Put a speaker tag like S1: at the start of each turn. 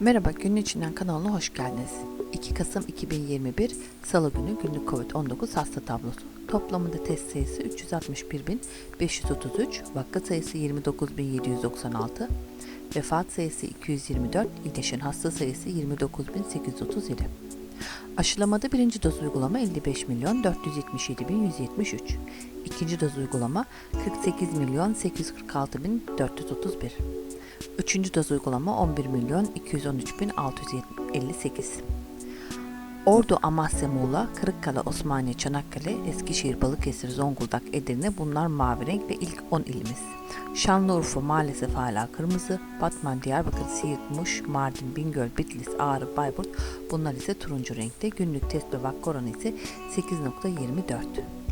S1: Merhaba, günün içinden kanalına hoş geldiniz. 2 Kasım 2021 Salı günü günlük COVID-19 hasta tablosu. Toplamında test sayısı 361.533, vaka sayısı 29.796, vefat sayısı 224, iyileşen hasta sayısı 29.837. Aşılamada birinci doz uygulama 55 milyon 477 bin 173. İkinci doz uygulama 48 milyon 846 bin 431. Üçüncü doz uygulama 11 milyon 213 bin 658. Ordu, Amasya, Muğla, Kırıkkale, Osmaniye, Çanakkale, Eskişehir, Balıkesir, Zonguldak, Edirne bunlar mavi renk ve ilk 10 ilimiz. Şanlıurfa maalesef hala kırmızı, Batman, Diyarbakır, Siirt, Muş, Mardin, Bingöl, Bitlis, Ağrı, Bayburt bunlar ise turuncu renkte. Günlük test ve vaka oranı ise 8.24.